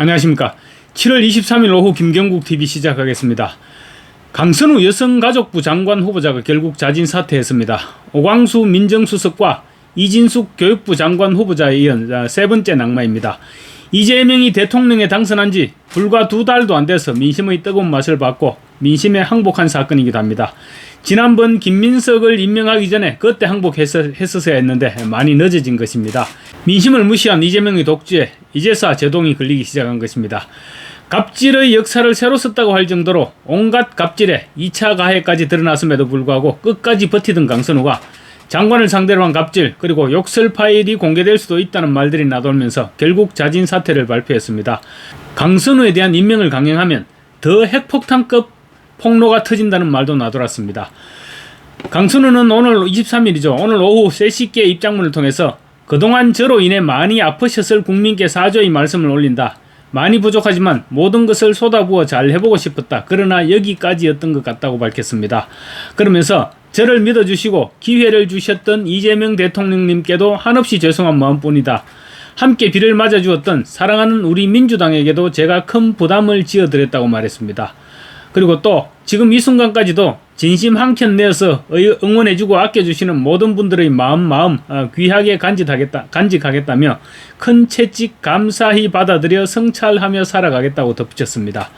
안녕하십니까. 7월 23일 오후 김경국 TV 시작하겠습니다. 강선우 여성가족부 장관 후보자가 결국 자진 사퇴했습니다. 오광수 민정수석과 이진숙 교육부 장관 후보자에 이은 아, 세 번째 낙마입니다. 이재명이 대통령에 당선한 지 불과 두 달도 안 돼서 민심의 뜨거운 맛을 받고 민심에 항복한 사건이기도 합니다. 지난번 김민석을 임명하기 전에 그때 항복했었어야 했는데 많이 늦어진 것입니다. 민심을 무시한 이재명의 독주에 이제서 제동이 걸리기 시작한 것입니다. 갑질의 역사를 새로 썼다고 할 정도로 온갖 갑질에 2차 가해까지 드러났음에도 불구하고 끝까지 버티던 강선우가 장관을 상대로 한 갑질 그리고 욕설 파일이 공개될 수도 있다는 말들이 나돌면서 결국 자진 사퇴를 발표했습니다. 강선우에 대한 임명을 강행하면 더 핵폭탄급 폭로가 터진다는 말도 나돌았습니다. 강선우는 오늘 23일이죠. 오늘 오후 3시께 입장문을 통해서 그동안 저로 인해 많이 아프셨을 국민께 사죄의 말씀을 올린다. 많이 부족하지만 모든 것을 쏟아부어 잘 해보고 싶었다. 그러나 여기까지였던 것 같다고 밝혔습니다. 그러면서 저를 믿어주시고 기회를 주셨던 이재명 대통령님께도 한없이 죄송한 마음뿐이다. 함께 비를 맞아주었던 사랑하는 우리 민주당에게도 제가 큰 부담을 지어드렸다고 말했습니다. 그리고 또 지금 이 순간까지도 진심 한켠 내어서 의- 응원해주고 아껴주시는 모든 분들의 마음 마음 어, 귀하게 간직하겠다 간직하겠다며 큰 채찍 감사히 받아들여 성찰하며 살아가겠다고 덧붙였습니다.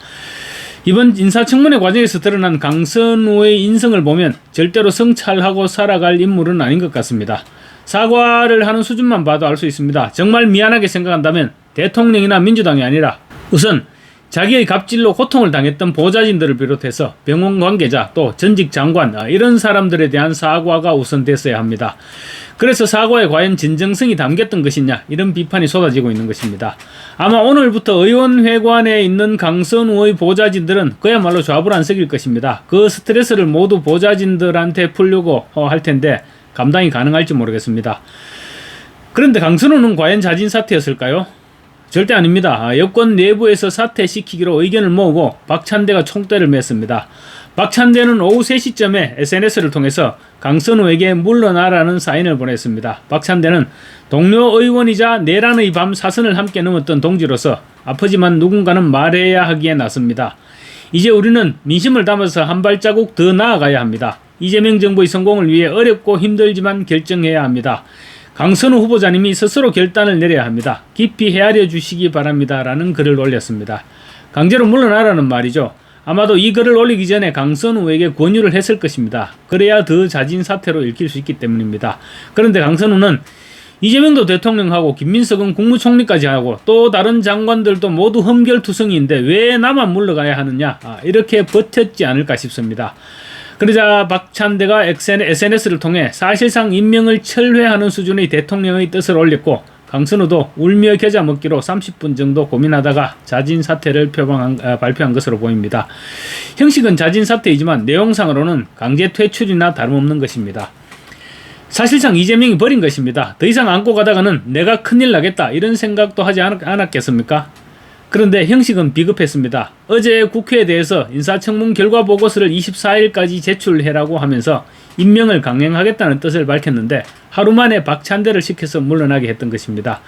이번 인사청문회 과정에서 드러난 강선우의 인성을 보면 절대로 성찰하고 살아갈 인물은 아닌 것 같습니다. 사과를 하는 수준만 봐도 알 수 있습니다. 정말 미안하게 생각한다면 대통령이나 민주당이 아니라 우선 자기의 갑질로 고통을 당했던 보좌진들을 비롯해서 병원 관계자 또 전직 장관 아, 이런 사람들에 대한 사과가 우선됐어야 합니다. 그래서 사과에 과연 진정성이 담겼던 것이냐 이런 비판이 쏟아지고 있는 것입니다. 아마 오늘부터 의원회관에 있는 강선우의 보좌진들은 그야말로 좌불안석일 것입니다. 그 스트레스를 모두 보좌진들한테 풀려고 어, 할 텐데 감당이 가능할지 모르겠습니다. 그런데 강선우는 과연 자진 사퇴였을까요? 절대 아닙니다. 아, 여권 내부에서 사퇴시키기로 의견을 모으고 박찬대가 총대를 맸습니다. 박찬대는 오후 3시쯤에 SNS를 통해서 강선우에게 물러나라는 사인을 보냈습니다. 박찬대는 동료 의원이자 내란의 밤 사선을 함께 넘었던 동지로서 아프지만 누군가는 말해야 하기에 나섭니다. 이제 우리는 민심을 담아서 한 발자국 더 나아가야 합니다. 이재명 정부의 성공을 위해 어렵고 힘들지만 결정해야 합니다. 강선우 후보자님이 스스로 결단을 내려야 합니다. 깊이 헤아려 주시기 바랍니다. 라는 글을 올렸습니다. 강제로 물러나라는 말이죠. 아마도 이 글을 올리기 전에 강선우에게 권유를 했을 것입니다. 그래야 더 자진 사퇴로 읽힐 수 있기 때문입니다. 그런데 강선우는 이재명도 대통령하고 김민석은 국무총리까지 하고 또 다른 장관들도 모두 흠결투성이인데 왜 나만 물러가야 하느냐 아, 이렇게 버텼지 않을까 싶습니다. 그러자 박찬대가 SNS를 통해 사실상 임명을 철회하는 수준의 대통령의 뜻을 올렸고 강선우도 울며 겨자 먹기로 30분 정도 고민하다가 자진 사퇴를 표방한, 아, 발표한 것으로 보입니다. 형식은 자진 사퇴이지만 내용상으로는 강제 퇴출이나 다름없는 것입니다. 사실상 이재명이 버린 것입니다. 더 이상 안고 가다가는 내가 큰일 나겠다 이런 생각도 하지 않, 않았겠습니까? 그런데 형식은 비급했습니다. 어제 국회에 대해서 인사청문 결과 보고서를 24일까지 제출해라고 하면서 임명을 강행하겠다는 뜻을 밝혔는데 하루 만에 박찬대를 시켜서 물러나게 했던 것입니다.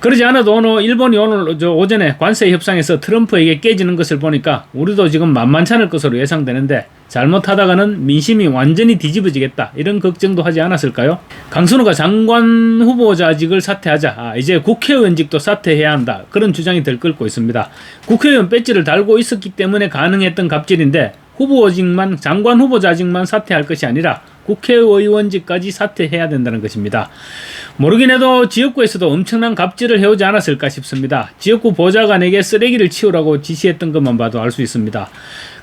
그러지 않아도 오늘 일본이 오늘 저 오전에 관세 협상에서 트럼프에게 깨지는 것을 보니까 우리도 지금 만만찮을 것으로 예상되는데 잘못하다가는 민심이 완전히 뒤집어지겠다 이런 걱정도 하지 않았을까요? 강선우가 장관 후보자직을 사퇴하자 아, 이제 국회의원직도 사퇴해야 한다 그런 주장이 들끓고 있습니다. 국회의원 배지를 달고 있었기 때문에 가능했던 갑질인데 후보직만 장관 후보자직만 사퇴할 것이 아니라 국회의원직까지 사퇴해야 된다는 것입니다. 모르긴 해도 지역구에서도 엄청난 갑질을 해오지 않았을까 싶습니다. 지역구 보좌관에게 쓰레기를 치우라고 지시했던 것만 봐도 알 수 있습니다.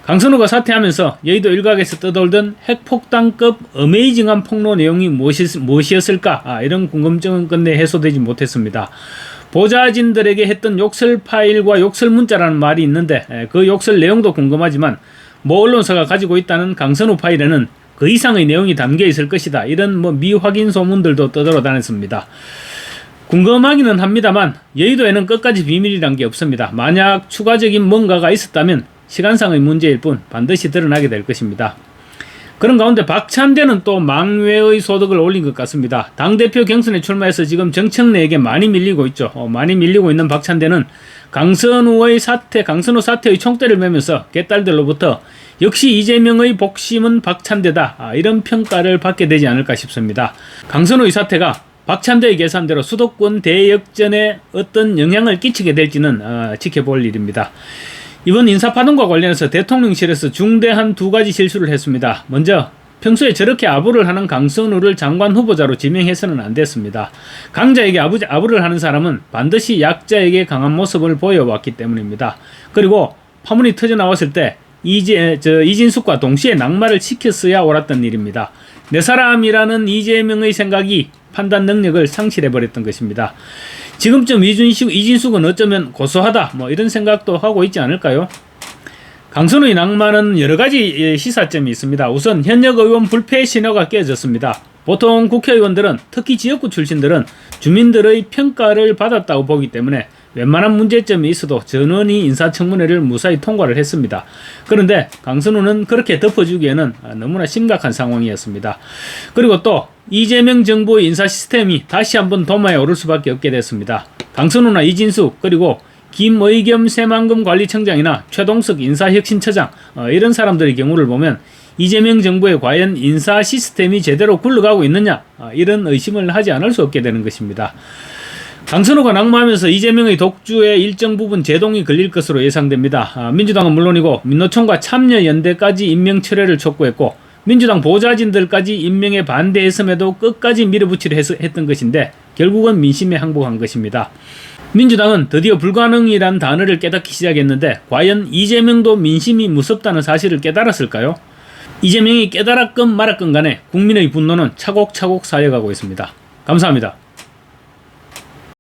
강선우가 사퇴하면서 여의도 일각에서 떠돌던 핵폭탄급 어메이징한 폭로 내용이 무엇이, 무엇이었을까 아, 이런 궁금증은 끝내 해소되지 못했습니다. 보좌진들에게 했던 욕설 파일과 욕설 문자라는 말이 있는데 에, 그 욕설 내용도 궁금하지만 모 언론사가 가지고 있다는 강선우 파일에는 그 이상의 내용이 담겨 있을 것이다. 이런 뭐 미확인 소문들도 떠돌아 다녔습니다. 궁금하기는 합니다만 여의도에는 끝까지 비밀이란 게 없습니다. 만약 추가적인 뭔가가 있었다면 시간상의 문제일 뿐 반드시 드러나게 될 것입니다. 그런 가운데 박찬대는 또 망외의 소득을 올린 것 같습니다. 당대표 경선에 출마해서 지금 정청래에게 많이 밀리고 있죠. 어, 많이 밀리고 있는 박찬대는 강선우의 사태, 강선우 사태의 총대를 메면서 개딸들로부터 역시 이재명의 복심은 박찬대다. 아, 이런 평가를 받게 되지 않을까 싶습니다. 강선우의 사태가 박찬대의 계산대로 수도권 대역전에 어떤 영향을 끼치게 될지는 어, 지켜볼 일입니다. 이번 인사파동과 관련해서 대통령실에서 중대한 두 가지 실수를 했습니다. 먼저 평소에 저렇게 아부를 하는 강선우를 장관 후보자로 지명해서는 안 됐습니다. 강자에게 아부, 아부를 하는 사람은 반드시 약자에게 강한 모습을 보여왔기 때문입니다. 그리고 파문이 터져 나왔을 때 이제 저 이진숙과 동시에 낙마를 시켰어야 옳았던 일입니다. 내 사람이라는 이재명의 생각이 판단 능력을 상실해 버렸던 것입니다. 지금쯤 이준식, 이진숙은 어쩌면 고소하다 뭐 이런 생각도 하고 있지 않을까요? 강선우의 낭만은 여러 가지 예, 시사점이 있습니다. 우선 현역 의원 불패 신호가 깨졌습니다. 보통 국회의원들은 특히 지역구 출신들은 주민들의 평가를 받았다고 보기 때문에 웬만한 문제점이 있어도 전원이 인사청문회를 무사히 통과를 했습니다. 그런데 강선우는 그렇게 덮어주기에는 너무나 심각한 상황이었습니다. 그리고 또 이재명 정부의 인사 시스템이 다시 한번 도마에 오를 수밖에 없게 됐습니다. 강선우나 이진숙 그리고 김의겸 새만금 관리청장이나 최동석 인사혁신처장 어, 이런 사람들의 경우를 보면 이재명 정부의 과연 인사 시스템이 제대로 굴러가고 있느냐 어, 이런 의심을 하지 않을 수 없게 되는 것입니다. 강선우가 낙마하면서 이재명의 독주의 일정 부분 제동이 걸릴 것으로 예상됩니다. 아, 민주당은 물론이고 민노총과 참여연대까지 임명 철회를 촉구했고 민주당 보좌진들까지 임명에 반대했음에도 끝까지 밀어붙이려 했, 했던 것인데 결국은 민심에 항복한 것입니다. 민주당은 드디어 불가능이란 단어를 깨닫기 시작했는데 과연 이재명도 민심이 무섭다는 사실을 깨달았을까요? 이재명이 깨달았건 말았건 간에 국민의 분노는 차곡차곡 쌓여가고 있습니다. 감사합니다.